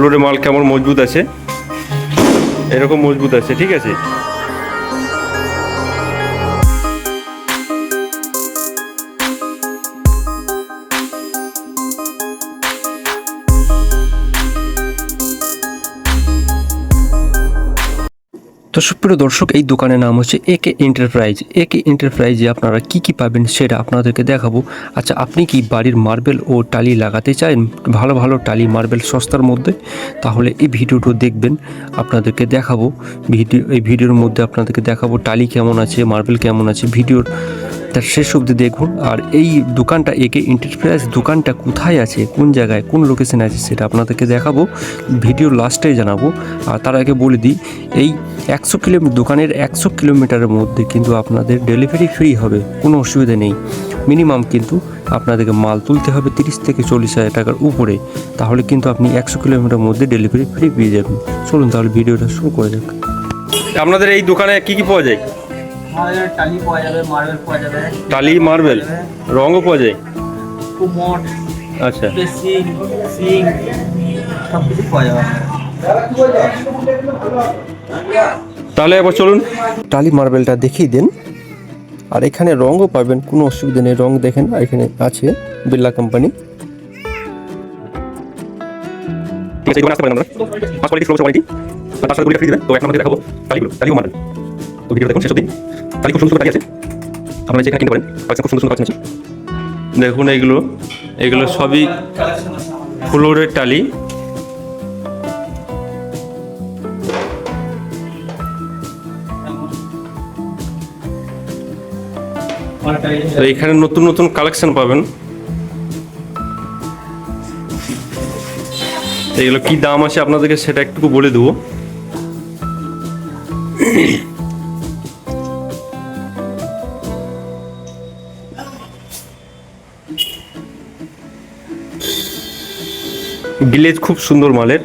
ফ্লোরে মাল কেমন মজবুত আছে? এরকম মজবুত আছে ঠিক আছে? তো সুপ্রিয় দর্শক, এই দোকানের নাম হচ্ছে এ কে এন্টারপ্রাইজ এ কে এন্টারপ্রাইজে আপনারা কি কি পাবেন সেটা আপনাদেরকে দেখাবো। আচ্ছা আপনি কি বাড়ির মার্বেল ও টালি লাগাতে চান? ভালো ভালো টালি, মার্বেল সস্তার মধ্যে? তাহলে এই ভিডিওটা দেখবেন, আপনাদেরকে দেখাবো। ভিডিও, এই ভিডিওর মধ্যে আপনাদেরকে দেখাবো টালি কেমন আছে, মার্বেল কেমন আছে। ভিডিওর তার শেষ অবধি দেখুন। আর এই দোকানটা একে এন্টারপ্রাইজ দোকানটা কোথায় আছে, কোন জায়গায়, কোন লোকেশনে আছে সেটা আপনাদেরকে দেখাবো। ভিডিও লাস্টে জানাব। আর তার আগে বলে দিই, এই একশো কিলোমিটার দোকানের একশো কিলোমিটারের মধ্যে কিন্তু আপনাদের ডেলিভারি ফ্রি হবে, কোনো অসুবিধা নেই। মিনিমাম কিন্তু আপনাদেরকে মাল তুলতে হবে তিরিশ থেকে চল্লিশ হাজার টাকার উপরে। তাহলে কিন্তু আপনি একশো কিলোমিটার মধ্যে ডেলিভারি ফ্রি পেয়ে যাবেন। চলুন তাহলে ভিডিওটা শুরু করে যাক। আপনাদের এই দোকানে কি কি পাওয়া যায়? আমাদের টালি পাওয়া যাবে মার্বেল পাওয়া যাবে। টালি মার্বেল রঙও পাওয়া যায়? কুমট আচ্ছা। পেসিং সিং সব কিছু পাওয়া যাবে। তাহলে একবার চলুন। টালি মার্বেলটা দেখিয়ে দিন। আর এখানে রঙও পাবেন কোনো অসুবিধা নেই। রং দেখেন আর এখানে আছে বিড়লা কোম্পানি ঠিক আছে আসতে পারেন আপনারা ফার্স্ট কোয়ালিটি কোয়ালিটি তার সাথে দেখাবো টালিগুলো টালিও মারবেন তো ভিডিও দেখুন, শেষ অবধি। টালি খুব সুন্দর আছে। আপনারা যেখানে কিনতে পারেন খুব সুন্দর সুন্দর দেখুন এইগুলো এগুলো সবই ফ্লোরের টালি। এখানে নতুন নতুন কালেকশন পাবেন। এগুলো কি দাম আছে আপনাদেরকে সেটা একটু বলে দেবো। গ্লেজ খুব সুন্দর মালের।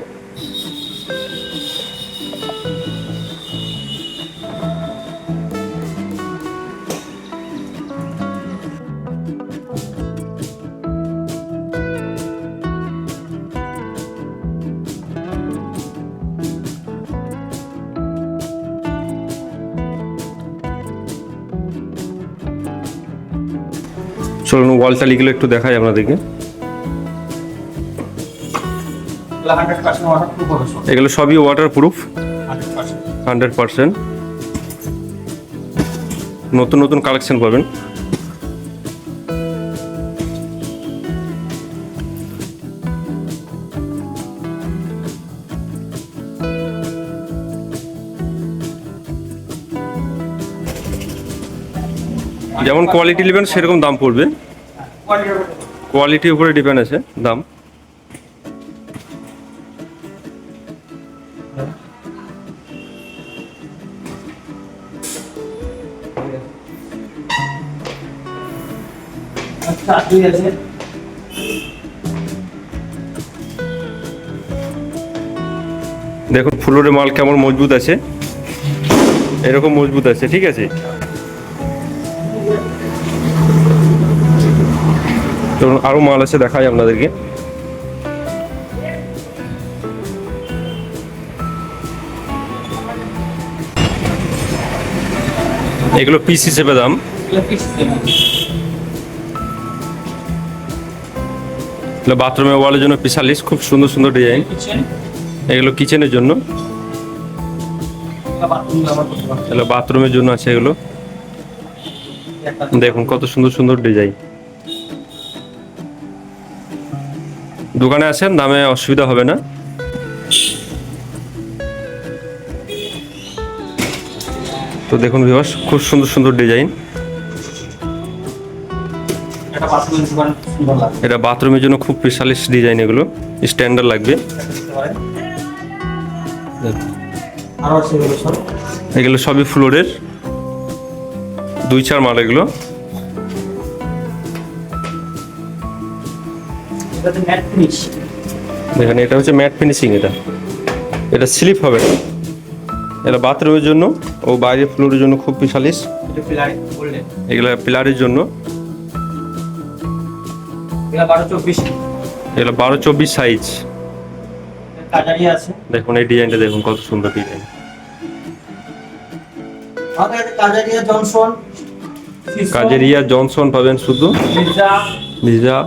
চলুন ওয়াল টালিগুলো একটু দেখাই আপনাদেরকে। এগুলো সবই waterproof hundred percent hundred percent নতুন নতুন কালেকশন পাবেন। যেমন কোয়ালিটি নেবেন সেরকম দাম পড়বে। কোয়ালিটির উপরে। ডিপেন্ড আছে দাম। দুই আছে দেখুন ফ্লোরে মাল কেমন মজবুত আছে। এরকম মজবুত আছে ঠিক আছে? চলুন আরও মাল আছে দেখাই আপনাদেরকে। এগুলো পিস হিসেবে দাম। এগুলো এগুলো বাথরুমে ওয়ালের জন্য পিসালিস খুব সুন্দর সুন্দর ডিজাইন এগুলো কিচেনের জন্য। বাথরুমের জন্য আছে এগুলো। দেখুন কত সুন্দর সুন্দর ডিজাইন দোকানে আছেন, দামে অসুবিধা হবে না। তো দেখুন বিবাস খুব সুন্দর সুন্দর ডিজাইন এটা বাথরুমের জন্য খুব স্পেশালিস্ট ডিজাইন এগুলো। স্ট্যান্ডার্ড লাগবে। এগুলো সবই ফ্লোরের। দুই চার মাল এগুলো। দেখেন এটা হচ্ছে ম্যাট ফিনিশিং এটা। এটা স্লিপ হবে না। এটা বাথরুমের জন্য ও বাইরে ফ্লোরের জন্য খুব স্পেশালিস্ট এগুলো পিলারের জন্য। এগুলো বারো চব্বিশ। এগুলো বারো চব্বিশ সাইজ আছে। দেখুন এই ডিজাইনটা দেখুন কত সুন্দর design Kajaria Johnson Kajaria Johnson পাবেন শুধু মির্জা। মির্জা।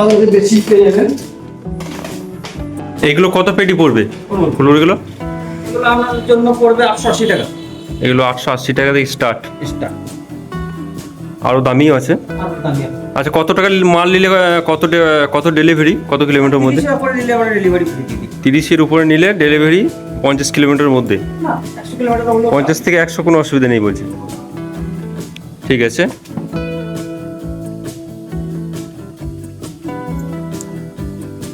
আমাদের বেশি পেয়ে যাবেন। এগুলো কত পেটি পড়বে? ফুলগুলো? এগুলো আপনাদের জন্য পড়বে আটশো আশি টাকা। এগুলো আটশো আশি টাকা থেকে স্টার্ট স্টার আরও দামিও আছে। আচ্ছা কত টাকা মাল নিলে কত কত ডেলিভারি কত কিলোমিটার মধ্যে? তিরিশের উপরে নিলে ডেলিভারি পঞ্চাশ মধ্যে। কিলোমিটার হলো পঞ্চাশ থেকে একশো কোনো অসুবিধা নেই বলছে। ঠিক আছে।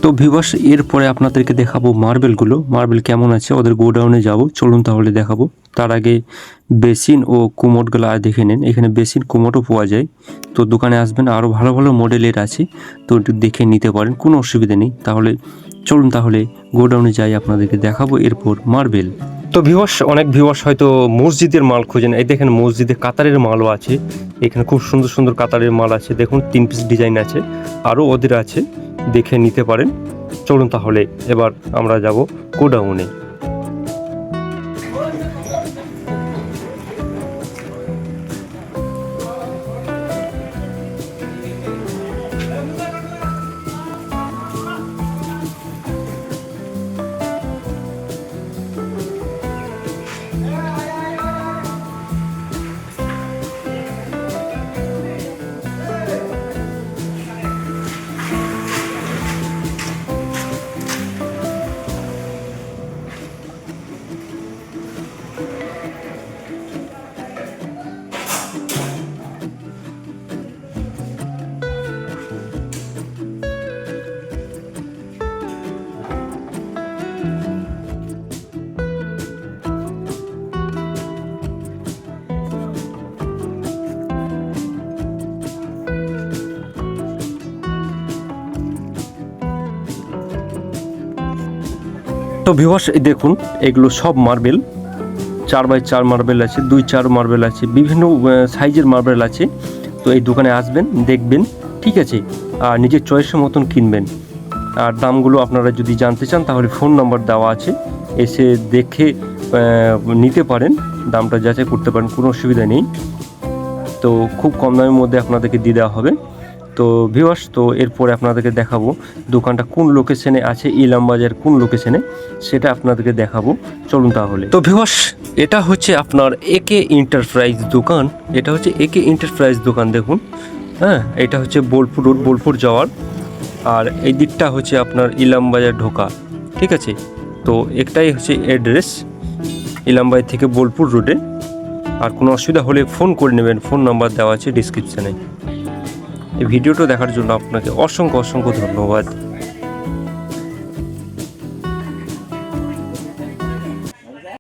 তো ভিভাস এরপরে আপনাদেরকে দেখাবো মার্বেলগুলো। মার্বেল কেমন আছে? ওদের গোডাউনে যাব। চলুন তাহলে দেখাবো। তার আগে বেসিন ও কুমোটগুলো দেখে নিন। এখানে বেসিন, কুমোটও পাওয়া যায়। তো দোকানে আসবেন। আরও ভালো ভালো মডেলের আছে। তো দেখে নিতে পারেন। কোনো অসুবিধা নেই। তাহলে চলুন তাহলে গোডাউনে যাই, আপনাদেরকে দেখাবো। এরপর মার্বেল। তো ভিওয়াস অনেক ভিওয়াস হয়তো মসজিদের মাল খোঁজেন। এই দেখেন মসজিদে কাতারের মালও আছে। এখানে খুব সুন্দর সুন্দর কাতারের মাল আছে। দেখুন, তিন পিস ডিজাইন আছে। আরও ওদের আছে। দেখে নিতে পারেন। চলুন তাহলে এবার আমরা যাব গোডাউনে তো ভিওয়াস দেখুন, এগুলো সব মার্বেল চার বাই চার মার্বেল আছে, দুই চার মার্বেল আছে, বিভিন্ন সাইজের মার্বেল আছে। তো এই দোকানে আসবেন, দেখবেন, ঠিক আছে? আর নিজের চয়েসের মতন কিনবেন। আর দামগুলো আপনারা যদি জানতে চান, তাহলে ফোন নাম্বার দেওয়া আছে। এসে দেখে নিতে পারেন, দামটা যাচাই করতে পারেন, কোনো অসুবিধা নেই। তো খুব কম দামের মধ্যে আপনাদেরকে দিয়ে দেওয়া হবে। তো ভিউয়ার্স তো এরপরে আপনাদেরকে দেখাবো দোকানটা কোন লোকেশনে আছে, ইলাম বাজার কোন লোকেশনে সেটা আপনাদেরকে দেখাবো। চলুন তাহলে। তো ভিউয়ার্স এটা হচ্ছে আপনার একে এন্টারপ্রাইজ দোকান। এটা হচ্ছে একে এন্টারপ্রাইজ দোকান, দেখুন। হ্যাঁ এটা হচ্ছে বোলপুর রোড, বোলপুর যাওয়ার। আর এই দিকটা হচ্ছে আপনার ইলাম বাজার ঢোকা, ঠিক আছে? তো একটাই হচ্ছে অ্যাড্রেস ইলামবাজার থেকে বোলপুর রোডে। আর কোনো অসুবিধা হলে ফোন করে নেবেন। ফোন নাম্বার দেওয়া আছে ডিসক্রিপশানে এই ভিডিওটা দেখার জন্য আপনাকে অসংখ্য অসংখ্য ধন্যবাদ।